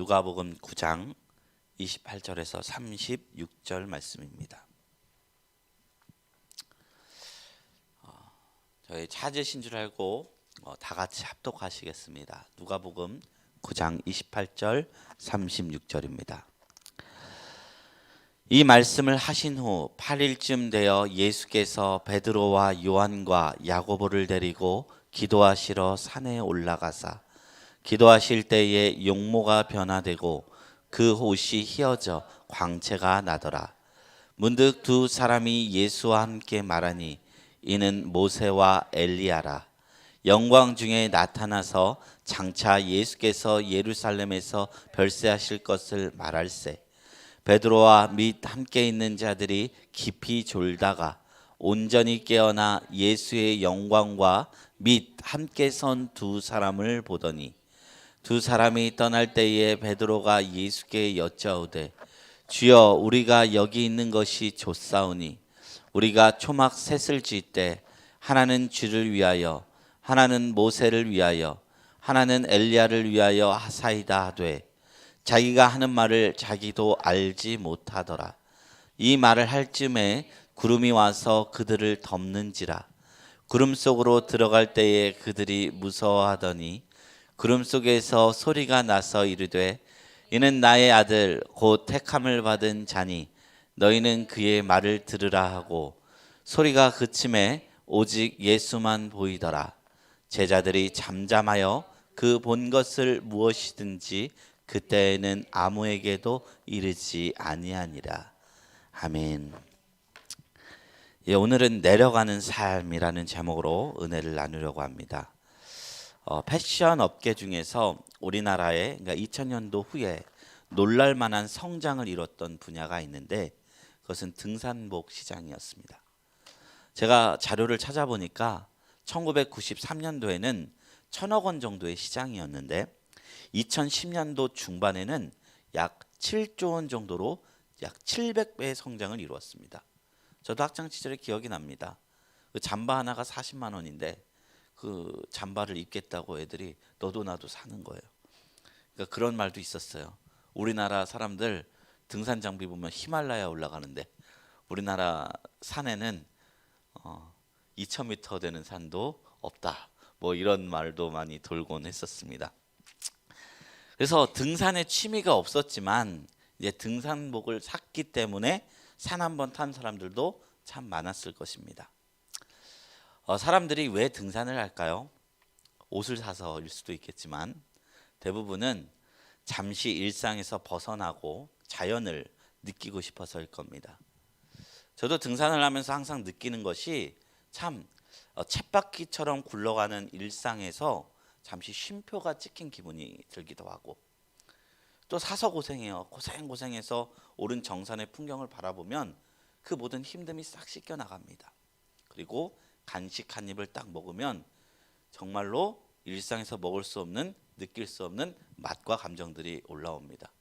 누가복음 9장 28절에서 36절 말씀입니다. 어, 저희 찾으신 줄 알고 어, 다 같이 합독하시겠습니다. 누가복음 9장 28절 36절입니다. 이 말씀을 하신 후 8일쯤 되어 예수께서 베드로와 요한과 야고보를 데리고 기도하시러 산에 올라가사 기도하실 때에 용모가 변화되고 그 옷이 휘어져 광채가 나더라. 문득 두 사람이 예수와 함께 말하니 이는 모세와 엘리야라. 영광 중에 나타나서 장차 예수께서 예루살렘에서 별세하실 것을 말할세. 베드로와 및 함께 있는 자들이 깊이 졸다가 온전히 깨어나 예수의 영광과 및 함께 선 두 사람을 보더니 두 사람이 떠날 때에 베드로가 예수께 여짜오되 주여 우리가 여기 있는 것이 좋사오니 우리가 초막 셋을 쥐때 하나는 주를 위하여 하나는 모세를 위하여 하나는 엘리야를 위하여 하사이다 하되 자기가 하는 말을 자기도 알지 못하더라. 이 말을 할 쯤에 구름이 와서 그들을 덮는지라. 구름 속으로 들어갈 때에 그들이 무서워하더니 구름 속에서 소리가 나서 이르되 이는 나의 아들 곧 택함을 받은 자니 너희는 그의 말을 들으라 하고 소리가 그침에 오직 예수만 보이더라 제자들이 잠잠하여 그 본 것을 무엇이든지 그때에는 아무에게도 이르지 아니하니라 아멘. 예, 오늘은 내려가는 삶이라는 제목으로 은혜를 나누려고 합니다. 어, 패션 업계 중에서 우리나라에 그러니까 2000년도 후에 놀랄 만한 성장을 이뤘던 분야가 있는데 그것은 등산복 시장이었습니다. 제가 자료를 찾아보니까 1993년도에는 천억 원 정도의 시장이었는데 2010년도 중반에는 약 7조 원 정도로 약 700배의 성장을 이루었습니다. 저도 학창 시절에 기억이 납니다. 그 잠바 하나가 40만 원인데 그 잠바를 입겠다고 애들이 너도 나도 사는 거예요. 그러니까 그런 말도 있었어요. 우리나라 사람들 등산 장비 보면 히말라야 올라가는데 우리나라 산에는 어, 2,000m 되는 산도 없다. 뭐 이런 말도 많이 돌곤 했었습니다. 그래서 등산에 취미가 없었지만 이제 등산복을 샀기 때문에 산 한 번 탄 사람들도 참 많았을 것입니다. 어, 사람들이 왜 등산을 할까요? 옷을 사서일 수도 있겠지만 대부분은 잠시 일상에서 벗어나고 자연을 느끼고 싶어서일 겁니다. 저도 등산을 하면서 항상 느끼는 것이 참 어, 쳇바퀴처럼 굴러가는 일상에서 잠시 쉼표가 찍힌 기분이 들기도 하고 또 사서 고생해요. 고생 고생해서 오른 정산의 풍경을 바라보면 그 모든 힘듦이 싹 씻겨 나갑니다. 그리고 간식 한 입을 딱 먹으면 정말로 일상에서 먹을 수 없는 느낄 수 없는 맛과 감정들이 올라옵니다.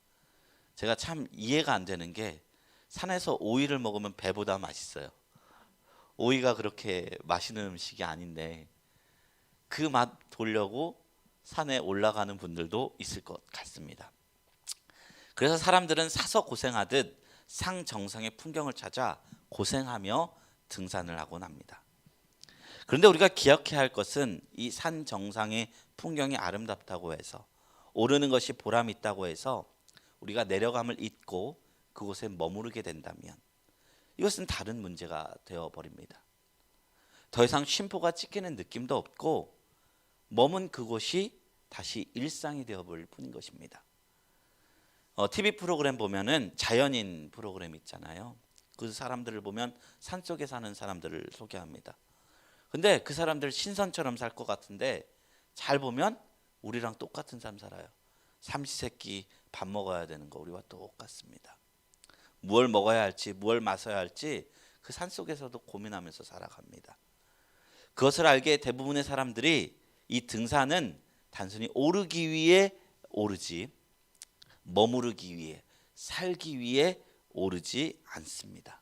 제가 참 이해가 안 되는 게 산에서 오이를 먹으면 배보다 맛있어요. 오이가 그렇게 맛있는 음식이 아닌데 그 맛 보려고 산에 올라가는 분들도 있을 것 같습니다. 그래서 사람들은 사서 고생하듯 상 정상의 풍경을 찾아 고생하며 등산을 하곤 합니다. 그런데 우리가 기억해야 할 것은 이 산 정상의 풍경이 아름답다고 해서 오르는 것이 보람 있다고 해서 우리가 내려감을 잊고 그곳에 머무르게 된다면 이것은 다른 문제가 되어 버립니다. 더 이상 쉼표가 찍히는 느낌도 없고 머문 그곳이 다시 일상이 되어 버릴 뿐인 것입니다. 어, TV 프로그램 보면은 자연인 프로그램 있잖아요. 그 사람들을 보면 산 속에 사는 사람들을 소개합니다. 근데 그 사람들 신선처럼 살 것 같은데 잘 보면 우리랑 똑같은 삶 살아요. 삼시세끼 밥 먹어야 되는 거 우리와 똑같습니다. 무얼 먹어야 할지, 무얼 마셔야 할지 그 산 속에서도 고민하면서 살아갑니다. 그것을 알게 대부분의 사람들이 이 등산은 단순히 오르기 위해 오르지 머무르기 위해 살기 위해 오르지 않습니다.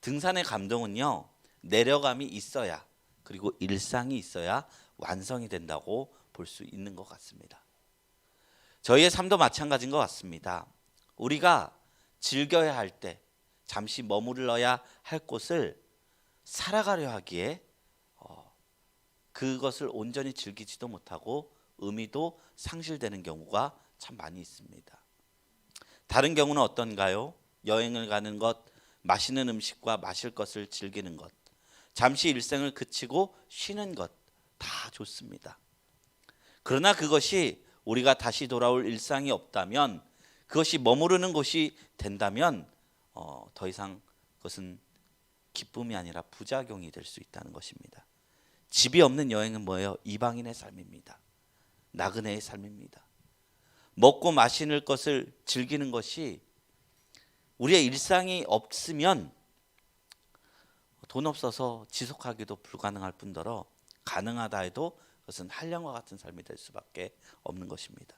등산의 감동은요 내려감이 있어야 그리고 일상이 있어야 완성이 된다고 볼 수 있는 것 같습니다. 저희의 삶도 마찬가지인 것 같습니다. 우리가 즐겨야 할 때, 잠시 머물러야 할 곳을 살아가려 하기에 어, 그것을 온전히 즐기지도 못하고 의미도 상실되는 경우가 참 많이 있습니다. 다른 경우는 어떤가요? 여행을 가는 것, 맛있는 음식과 마실 것을 즐기는 것, 잠시 일생을 그치고 쉬는 것 다 좋습니다. 그러나 그것이 우리가 다시 돌아올 일상이 없다면 그것이 머무르는 곳이 된다면 어, 더 이상 그것은 기쁨이 아니라 부작용이 될 수 있다는 것입니다. 집이 없는 여행은 뭐예요? 이방인의 삶입니다. 나그네의 삶입니다. 먹고 마시는 것을 즐기는 것이 우리의 일상이 없으면 돈 없어서 지속하기도 불가능할 뿐더러 가능하다 해도 그것은 한량과 같은 삶이 될 수밖에 없는 것입니다.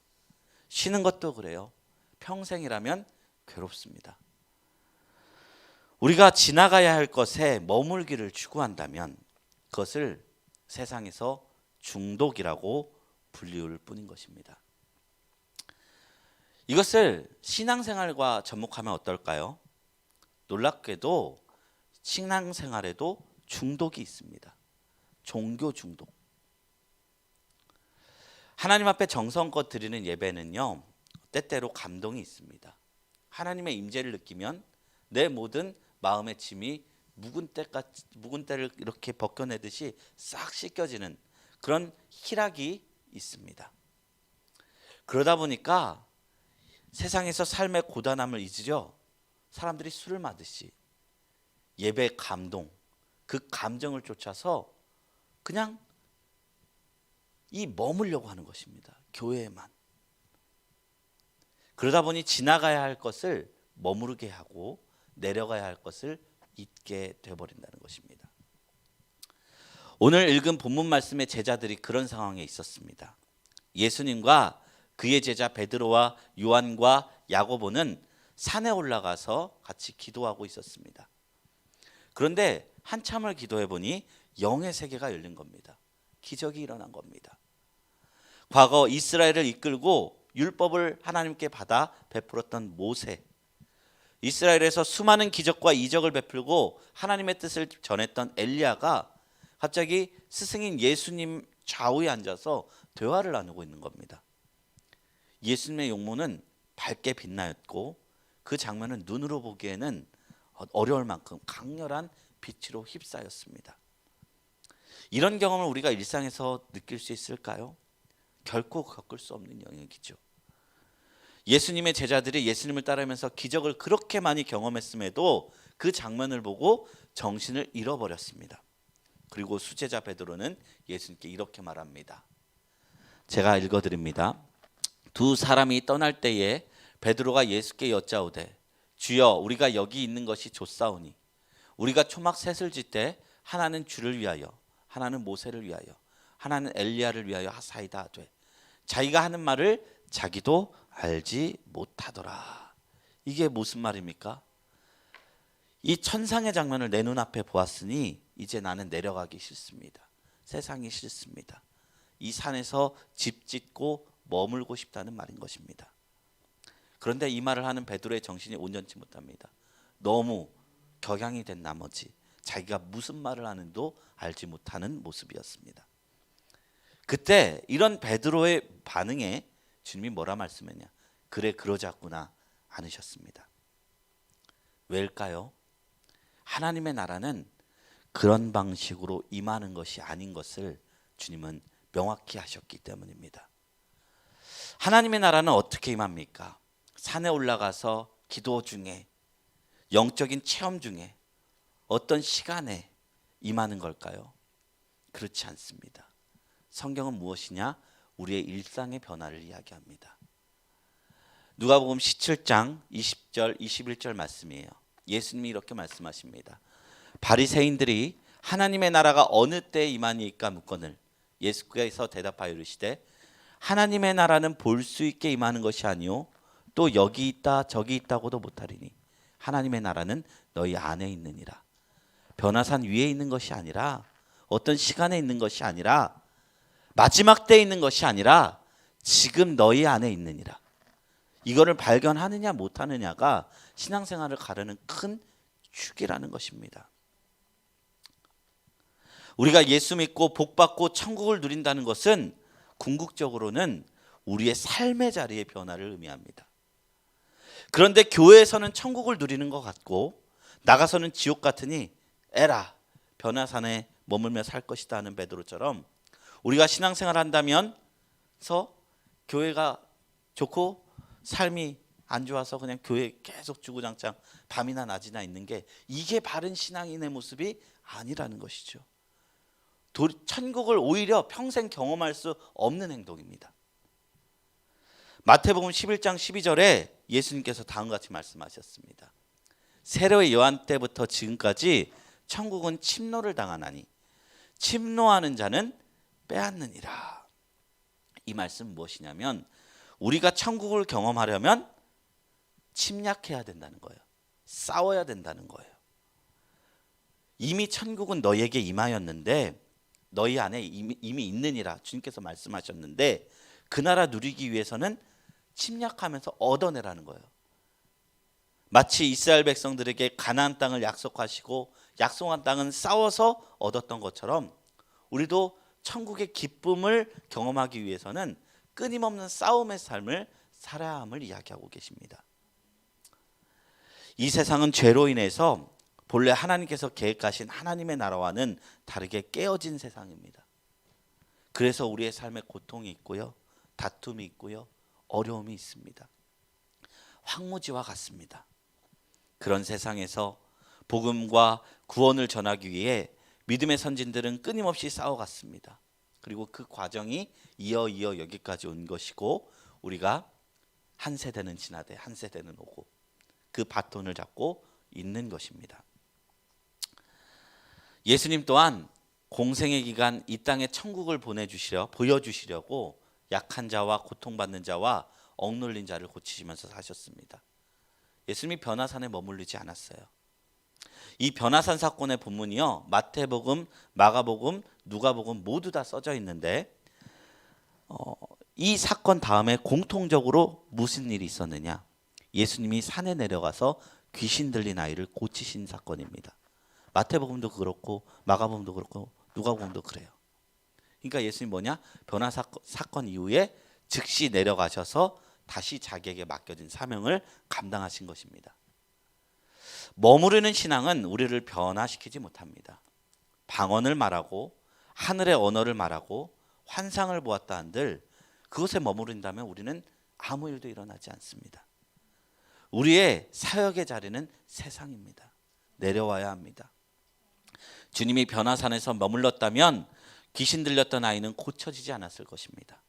쉬는 것도 그래요. 평생이라면 괴롭습니다. 우리가 지나가야 할 것에 머물기를 추구한다면 그것을 세상에서 중독이라고 불리울 뿐인 것입니다. 이것을 신앙생활과 접목하면 어떨까요? 놀랍게도 신앙생활에도 중독이 있습니다. 종교 중독. 하나님 앞에 정성껏 드리는 예배는요. 때때로 감동이 있습니다. 하나님의 임재를 느끼면 내 모든 마음의 짐이 묵은 때가 묵은 때를 이렇게 벗겨내듯이 싹 씻겨지는 그런 희락이 있습니다. 그러다 보니까 세상에서 삶의 고단함을 잊으려 사람들이 술을 마듯이 예배 감동 그 감정을 쫓아서 그냥 이 머물려고 하는 것입니다. 교회에만. 그러다 보니 지나가야 할 것을 머무르게 하고 내려가야 할 것을 잊게 되어버린다는 것입니다. 오늘 읽은 본문 말씀의 제자들이 그런 상황에 있었습니다. 예수님과 그의 제자 베드로와 요한과 야고보는 산에 올라가서 같이 기도하고 있었습니다. 그런데 한참을 기도해 보니 영의 세계가 열린 겁니다. 기적이 일어난 겁니다. 과거 이스라엘을 이끌고 율법을 하나님께 받아 베풀었던 모세, 이스라엘에서 수많은 기적과 이적을 베풀고 하나님의 뜻을 전했던 엘리야가 갑자기 스승인 예수님 좌우에 앉아서 대화를 나누고 있는 겁니다. 예수님의 용모는 밝게 빛나였고 그 장면은 눈으로 보기에는 어려울 만큼 강렬한 빛으로 휩싸였습니다. 이런 경험을 우리가 일상에서 느낄 수 있을까요? 결코 겪을 수 없는 영역이죠. 예수님의 제자들이 예수님을 따르면서 기적을 그렇게 많이 경험했음에도 그 장면을 보고 정신을 잃어버렸습니다. 그리고 수제자 베드로는 예수님께 이렇게 말합니다. 제가 읽어드립니다. 두 사람이 떠날 때에 베드로가 예수께 여짜오되 주여 우리가 여기 있는 것이 좋사오니 우리가 초막 셋을 짓되 하나는 주를 위하여 하나는 모세를 위하여 하나는 엘리야를 위하여 하사이다 하되 자기가 하는 말을 자기도 알지 못하더라. 이게 무슨 말입니까? 이 천상의 장면을 내 눈앞에 보았으니 이제 나는 내려가기 싫습니다. 세상이 싫습니다. 이 산에서 집 짓고 머물고 싶다는 말인 것입니다. 그런데 이 말을 하는 베드로의 정신이 온전치 못합니다. 너무 격양이 된 나머지 자기가 무슨 말을 하는도 알지 못하는 모습이었습니다. 그때 이런 베드로의 반응에 주님이 뭐라 말씀했냐? 그래 그러자꾸나 않으셨습니다. 왜일까요? 하나님의 나라는 그런 방식으로 임하는 것이 아닌 것을 주님은 명확히 하셨기 때문입니다. 하나님의 나라는 어떻게 임합니까? 산에 올라가서 기도 중에 영적인 체험 중에 어떤 시간에 임하는 걸까요? 그렇지 않습니다. 성경은 무엇이냐? 우리의 일상의 변화를 이야기합니다. 누가복음 17장 20절 21절 말씀이에요. 예수님이 이렇게 말씀하십니다. 바리새인들이 하나님의 나라가 어느 때에 임하니까 묻거늘 예수께서 대답하여 이르시되 하나님의 나라는 볼 수 있게 임하는 것이 아니요 또 여기 있다 저기 있다고도 못하리니 하나님의 나라는 너희 안에 있느니라. 변화산 위에 있는 것이 아니라 어떤 시간에 있는 것이 아니라 마지막 때에 있는 것이 아니라 지금 너희 안에 있느니라. 이거를 발견하느냐 못하느냐가 신앙생활을 가르는 큰 축이라는 것입니다. 우리가 예수 믿고 복 받고 천국을 누린다는 것은 궁극적으로는 우리의 삶의 자리의 변화를 의미합니다. 그런데 교회에서는 천국을 누리는 것 같고 나가서는 지옥 같으니 에라 변화산에 머물며 살 것이다 하는 베드로처럼 우리가 신앙생활 한다면서 교회가 좋고 삶이 안 좋아서 그냥 교회 계속 주구장창 밤이나 낮이나 있는 게 이게 바른 신앙인의 모습이 아니라는 것이죠. 도- 천국을 오히려 평생 경험할 수 없는 행동입니다. 마태복음 11장 12절에 예수님께서 다음과 같이 말씀하셨습니다. 세례의 요한 때부터 지금까지 천국은 침노를 당하나니 침노하는 자는 빼앗느니라. 이 말씀 무엇이냐면 우리가 천국을 경험하려면 침략해야 된다는 거예요. 싸워야 된다는 거예요. 이미 천국은 너희에게 임하였는데 너희 안에 이미, 이미 있느니라 주님께서 말씀하셨는데 그 나라 누리기 위해서는 침략하면서 얻어내라는 거예요. 마치 이스라엘 백성들에게 가나안 땅을 약속하시고 약속한 땅은 싸워서 얻었던 것처럼 우리도 천국의 기쁨을 경험하기 위해서는 끊임없는 싸움의 삶을 살아야 함을 이야기하고 계십니다. 이 세상은 죄로 인해서 본래 하나님께서 계획하신 하나님의 나라와는 다르게 깨어진 세상입니다. 그래서 우리의 삶에 고통이 있고요. 다툼이 있고요. 어려움이 있습니다. 황무지와 같습니다. 그런 세상에서 복음과 구원을 전하기 위해 믿음의 선진들은 끊임없이 싸워갔습니다. 그리고 그 과정이 이어 이어 여기까지 온 것이고 우리가 한 세대는 지나되 한 세대는 오고 그 바톤을 잡고 있는 것입니다. 예수님 또한 공생의 기간 이 땅에 천국을 보내주시려 보여주시려고 약한 자와 고통받는 자와 억눌린 자를 고치시면서 사셨습니다. 예수님이 변화산에 머물리지 않았어요. 이 변화산 사건의 본문이요 마태복음, 마가복음, 누가복음 모두 다 써져 있는데 어, 이 사건 다음에 공통적으로 무슨 일이 있었느냐? 예수님이 산에 내려가서 귀신 들린 아이를 고치신 사건입니다. 마태복음도 그렇고 마가복음도 그렇고 누가복음도 그래요. 그러니까 예수님 뭐냐? 변화 사건, 사건 이후에 즉시 내려가셔서 다시 자기에게 맡겨진 사명을 감당하신 것입니다. 머무르는 신앙은 우리를 변화시키지 못합니다. 방언을 말하고 하늘의 언어를 말하고 환상을 보았다 한들 그것에 머무른다면 우리는 아무 일도 일어나지 않습니다. 우리의 사역의 자리는 세상입니다. 내려와야 합니다. 주님이 변화산에서 머물렀다면 귀신 들렸던 아이는 고쳐지지 않았을 것입니다.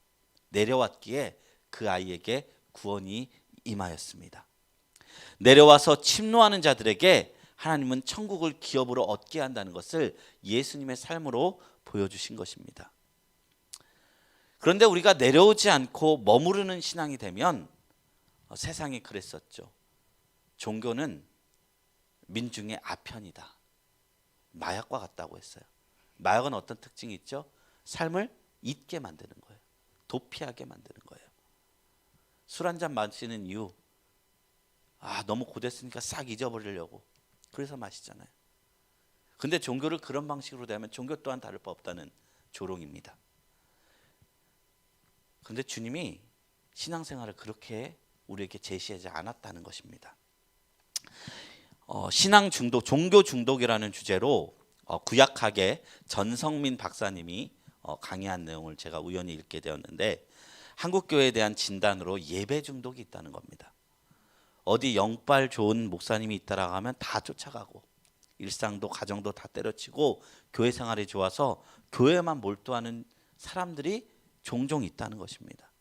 내려왔기에 그 아이에게 구원이 임하였습니다. 내려와서 침노하는 자들에게 하나님은 천국을 기업으로 얻게 한다는 것을 예수님의 삶으로 보여주신 것입니다. 그런데 우리가 내려오지 않고 머무르는 신앙이 되면 어, 세상이 그랬었죠. 종교는 민중의 아편이다. 마약과 같다고 했어요. 마약은 어떤 특징이 있죠? 삶을 잊게 만드는 거예요. 도피하게 만드는 거예요. 술 한 잔 마시는 이유 아 너무 고됐으니까 싹 잊어버리려고 그래서 마시잖아요. 근데 종교를 그런 방식으로 대하면 종교 또한 다를 바 없다는 조롱입니다. 근데 주님이 신앙생활을 그렇게 우리에게 제시하지 않았다는 것입니다. 어, 신앙 중독, 종교 중독이라는 주제로 어, 구약학의 전성민 박사님이 어, 강의한 내용을 제가 우연히 읽게 되었는데 한국 교회에 대한 진단으로 예배 중독이 있다는 겁니다. 어디 영빨 좋은 목사님이 있다라고 하면 다 쫓아가고 일상도 가정도 다 때려치고 교회 생활이 좋아서 교회만 몰두하는 사람들이 종종 있다는 것입니다.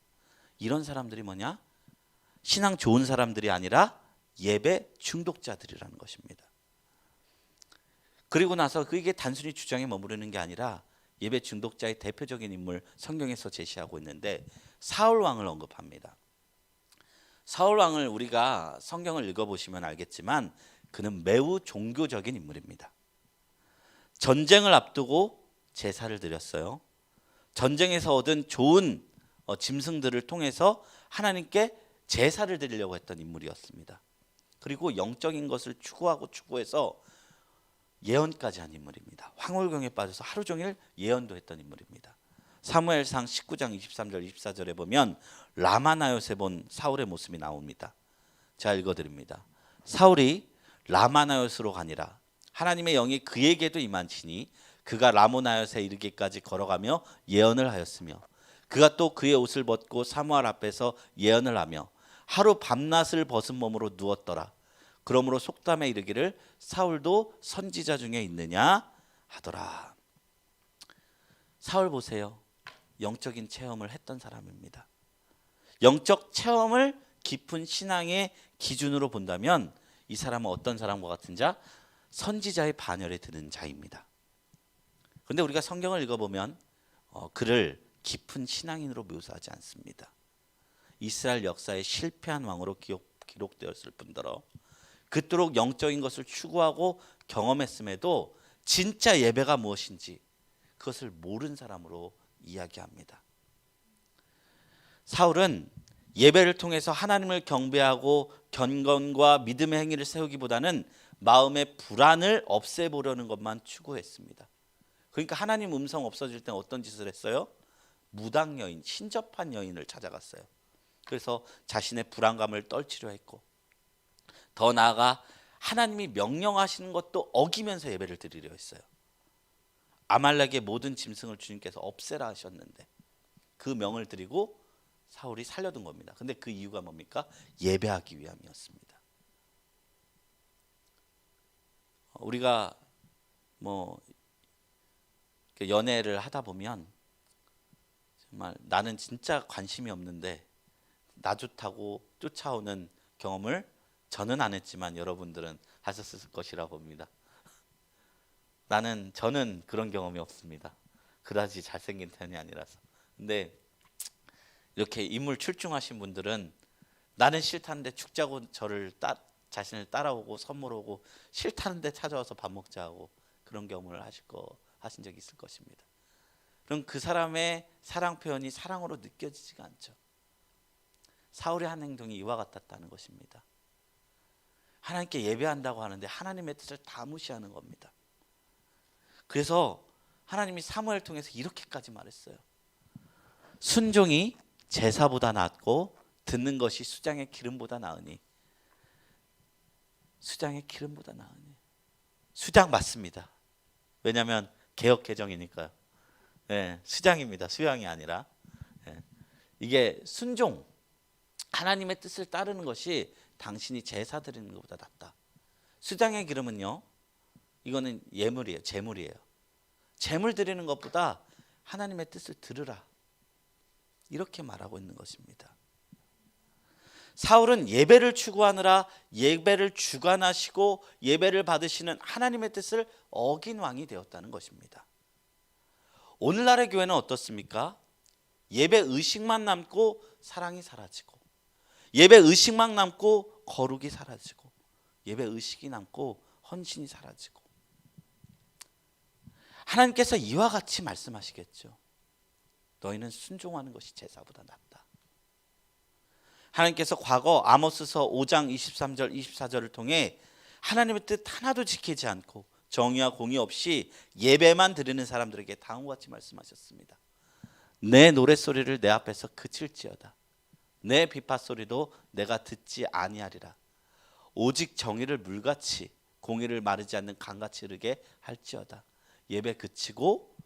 이런 사람들이 뭐냐? 신앙 좋은 사람들이 아니라 예배 중독자들이라는 것입니다. 그리고 나서 그게 단순히 주장에 머무르는 게 아니라 예배 중독자의 대표적인 인물 성경에서 제시하고 있는데 사울 왕을 언급합니다. 사울 왕을 우리가 성경을 읽어 보시면 알겠지만 그는 매우 종교적인 인물입니다. 전쟁을 앞두고 제사를 드렸어요. 전쟁에서 얻은 좋은 어, 짐승들을 통해서 하나님께 제사를 드리려고 했던 인물이었습니다. 그리고 영적인 것을 추구하고 추구해서 예언까지 한 인물입니다. 황홀경에 빠져서 하루 종일 예언도 했던 인물입니다. 사무엘상 19장 23절 24절에 보면 라마나요세 본 사울의 모습이 나옵니다. 제가 읽어드립니다. 사울이 라마나요스로 가니라 하나님의 영이 그에게도 임한치니 그가 라모나요스에 이르기까지 걸어가며 예언을 하였으며 그가 또 그의 옷을 벗고 사무엘 앞에서 예언을 하며 하루 밤낮을 벗은 몸으로 누웠더라. 그러므로 속담에 이르기를 사울도 선지자 중에 있느냐 하더라. 사울 보세요. 영적인 체험을 했던 사람입니다. 영적 체험을 깊은 신앙의 기준으로 본다면 이 사람은 어떤 사람과 같은 자? 선지자의 반열에 드는 자입니다. 그런데 우리가 성경을 읽어보면 어, 그를 깊은 신앙인으로 묘사하지 않습니다. 이스라엘 역사의 실패한 왕으로 기록, 기록되었을 뿐더러 그토록 영적인 것을 추구하고 경험했음에도 진짜 예배가 무엇인지 그것을 모른 사람으로 이야기합니다. 사울은 예배를 통해서 하나님을 경배하고 견건과 믿음의 행위를 세우기보다는 마음의 불안을 없애보려는 것만 추구했습니다. 그러니까 하나님 음성 없어질 때 어떤 짓을 했어요? 무당 여인, 신접한 여인을 찾아갔어요. 그래서 자신의 불안감을 떨치려 했고 더 나아가 하나님이 명령하시는 것도 어기면서 예배를 드리려 했어요. 아말렉의 모든 짐승을 주님께서 없애라 하셨는데 그 명을 드리고 사울이 살려둔 겁니다. 근데 그 이유가 뭡니까? 예배하기 위함이었습니다. 우리가 뭐 연애를 하다 보면 정말 나는 진짜 관심이 없는데 나 좋다고 쫓아오는 경험을 저는 안 했지만 여러분들은 하셨을 것이라 봅니다. 나는 저는 그런 경험이 없습니다. 그다지 잘생긴 편이 아니라서. 근데 이렇게 인물 출중하신 분들은 나는 싫다는데 죽자고 저를 따, 자신을 따라오고 선물오고 싫다는데 찾아와서 밥 먹자 하고 그런 경험을 하실 거 하신 적이 있을 것입니다. 그럼 그 사람의 사랑 표현이 사랑으로 느껴지지가 않죠. 사울의 한 행동이 이와 같았다는 것입니다. 하나님께 예배한다고 하는데 하나님의 뜻을 다 무시하는 겁니다. 그래서 하나님이 사무엘 통해서 이렇게까지 말했어요. 순종이 제사보다 낫고 듣는 것이 수장의 기름보다 나으니 수장의 기름보다 나으니 수장 맞습니다. 왜냐하면 개혁 개정이니까요. 네, 수장입니다. 수양이 아니라 네. 이게 순종 하나님의 뜻을 따르는 것이 당신이 제사 드리는 것보다 낫다. 수장의 기름은요. 이거는 예물이에요. 재물이에요. 재물 드리는 것보다 하나님의 뜻을 들으라. 이렇게 말하고 있는 것입니다. 사울은 예배를 추구하느라 예배를 주관하시고 예배를 받으시는 하나님의 뜻을 어긴 왕이 되었다는 것입니다. 오늘날의 교회는 어떻습니까? 예배 의식만 남고 사랑이 사라지고 예배 의식만 남고 거룩이 사라지고 예배 의식이 남고 헌신이 사라지고 하나님께서 이와 같이 말씀하시겠죠. 너희는 순종하는 것이 제사보다 낫다. 하나님께서 과거 아모스서 5장 23절 24절을 통해 하나님의 뜻 하나도 지키지 않고 정의와 공의 없이 예배만 드리는 사람들에게 다음과 같이 말씀하셨습니다. 내 노랫소리를 내 앞에서 그칠지어다. 내 비파 소리도 내가 듣지 아니하리라. 오직 정의를 물같이 공의를 마르지 않는 강같이 흐르게 할지어다. 예배 그치고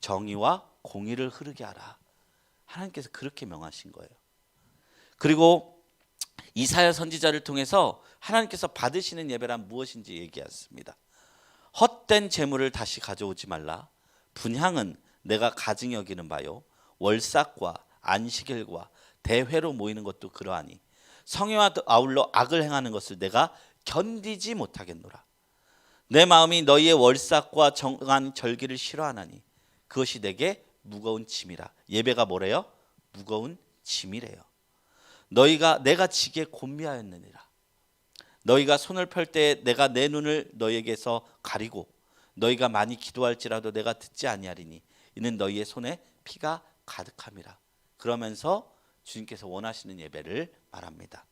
정의와 공의를 흐르게 하라. 하나님께서 그렇게 명하신 거예요. 그리고 이사야 선지자를 통해서 하나님께서 받으시는 예배란 무엇인지 얘기했습니다. 헛된 재물을 다시 가져오지 말라. 분향은 내가 가증 여기는 바요. 월삭과 안식일과 대회로 모이는 것도 그러하니 성회와 아울러 악을 행하는 것을 내가 견디지 못하겠노라. 내 마음이 너희의 월삭과 정한 절기를 싫어하나니 그것이 내게 무거운 짐이라. 예배가 뭐래요? 무거운 짐이래요. 너희가 내가 지게 곤미하였느니라. 너희가 손을 펼때 내가 내 눈을 너희에게서 가리고 너희가 많이 기도할지라도 내가 듣지 아니하리니 이는 너희의 손에 피가 가득함이라. 그러면서 주님께서 원하시는 예배를 말합니다.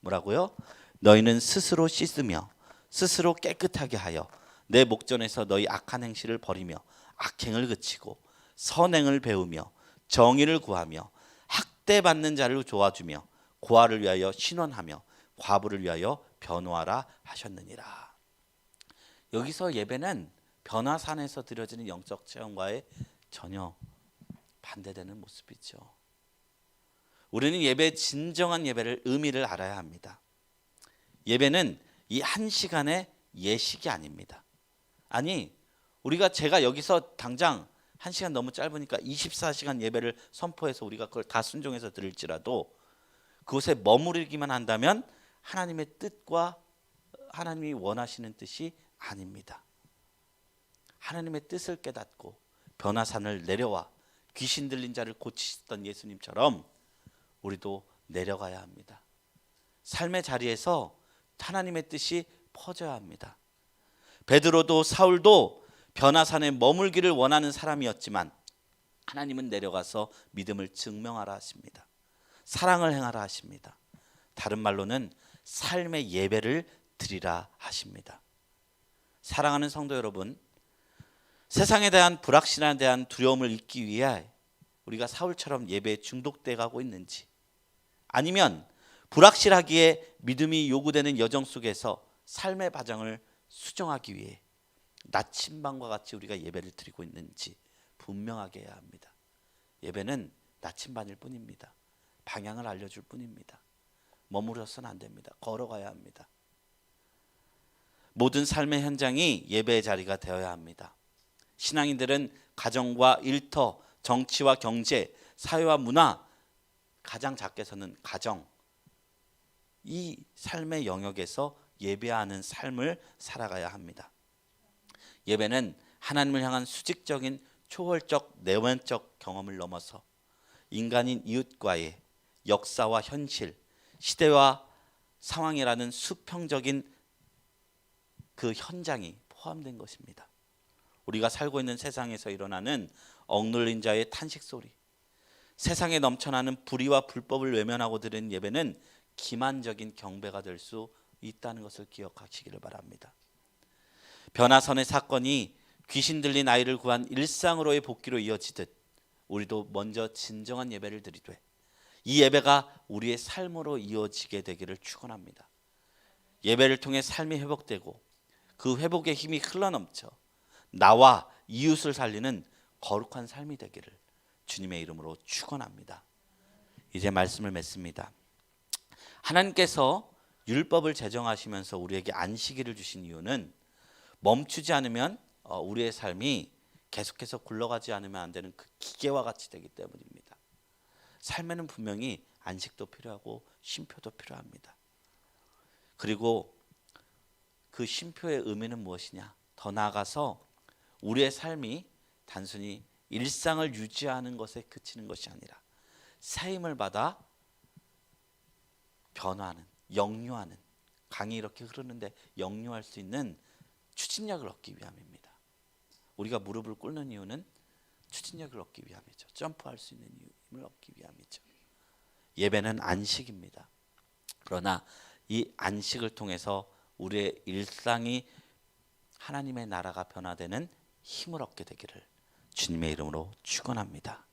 뭐라고요? 너희는 스스로 씻으며 스스로 깨끗하게 하여 내 목전에서 너희 악한 행실을 버리며 악행을 그치고 선행을 배우며 정의를 구하며 학대받는 자를 도와주며 고아를 위하여 신원하며 과부를 위하여 변호하라 하셨느니라. 여기서 예배는 변화산에서 드려지는 영적 체험과의 전혀 반대되는 모습이죠. 우리는 예배의 진정한 예배를 의미를 알아야 합니다. 예배는 이 한 시간의 예식이 아닙니다. 아니 우리가 제가 여기서 당장 한 시간 너무 짧으니까 24시간 예배를 선포해서 우리가 그걸 다 순종해서 들을지라도 그곳에 머무르기만 한다면 하나님의 뜻과 하나님이 원하시는 뜻이 아닙니다. 하나님의 뜻을 깨닫고 변화산을 내려와 귀신 들린 자를 고치셨던 예수님처럼 우리도 내려가야 합니다. 삶의 자리에서 하나님의 뜻이 퍼져야 합니다. 베드로도 사울도 변화산에 머물기를 원하는 사람이었지만 하나님은 내려가서 믿음을 증명하라 하십니다. 사랑을 행하라 하십니다. 다른 말로는 삶의 예배를 드리라 하십니다. 사랑하는 성도 여러분, 세상에 대한 불확실함에 대한 두려움을 잊기 위해 우리가 사울처럼 예배에 중독돼 가고 있는지 아니면 불확실하기에 믿음이 요구되는 여정 속에서 삶의 과정을 수정하기 위해 나침반과 같이 우리가 예배를 드리고 있는지 분명하게 해야 합니다. 예배는 나침반일 뿐입니다. 방향을 알려줄 뿐입니다. 머무려서는 안 됩니다. 걸어가야 합니다. 모든 삶의 현장이 예배의 자리가 되어야 합니다. 신앙인들은 가정과 일터, 정치와 경제, 사회와 문화, 가장 작게서는 가정, 이 삶의 영역에서 예배하는 삶을 살아가야 합니다. 예배는 하나님을 향한 수직적인 초월적 내면적 경험을 넘어서 인간인 이웃과의 역사와 현실, 시대와 상황이라는 수평적인 그 현장이 포함된 것입니다. 우리가 살고 있는 세상에서 일어나는 억눌린 자의 탄식 소리, 세상에 넘쳐나는 불의와 불법을 외면하고 드리는 예배는 기만적인 경배가 될 수 있다는 것을 기억하시기를 바랍니다. 변화선의 사건이 귀신 들린 아이를 구한 일상으로의 복귀로 이어지듯 우리도 먼저 진정한 예배를 드리되 이 예배가 우리의 삶으로 이어지게 되기를 축원합니다. 예배를 통해 삶이 회복되고 그 회복의 힘이 흘러넘쳐 나와 이웃을 살리는 거룩한 삶이 되기를 주님의 이름으로 축원합니다. 이제 말씀을 맺습니다. 하나님께서 율법을 제정하시면서 우리에게 안식일을 주신 이유는 멈추지 않으면 어, 우리의 삶이 계속해서 굴러가지 않으면 안 되는 그 기계와 같이 되기 때문입니다. 삶에는 분명히 안식도 필요하고 쉼표도 필요합니다. 그리고 그 쉼표의 의미는 무엇이냐? 더 나아가서 우리의 삶이 단순히 일상을 유지하는 것에 그치는 것이 아니라 새 힘을 받아 변화하는 영유하는 강이 이렇게 흐르는데 영유할 수 있는 추진력을 얻기 위함입니다. 우리가 무릎을 꿇는 이유는 추진력을 얻기 위함이죠. 점프할 수 있는 힘을 얻기 위함이죠. 예배는 안식입니다. 그러나 이 안식을 통해서 우리의 일상이 하나님의 나라가 변화되는 힘을 얻게 되기를 주님의 이름으로 축원합니다.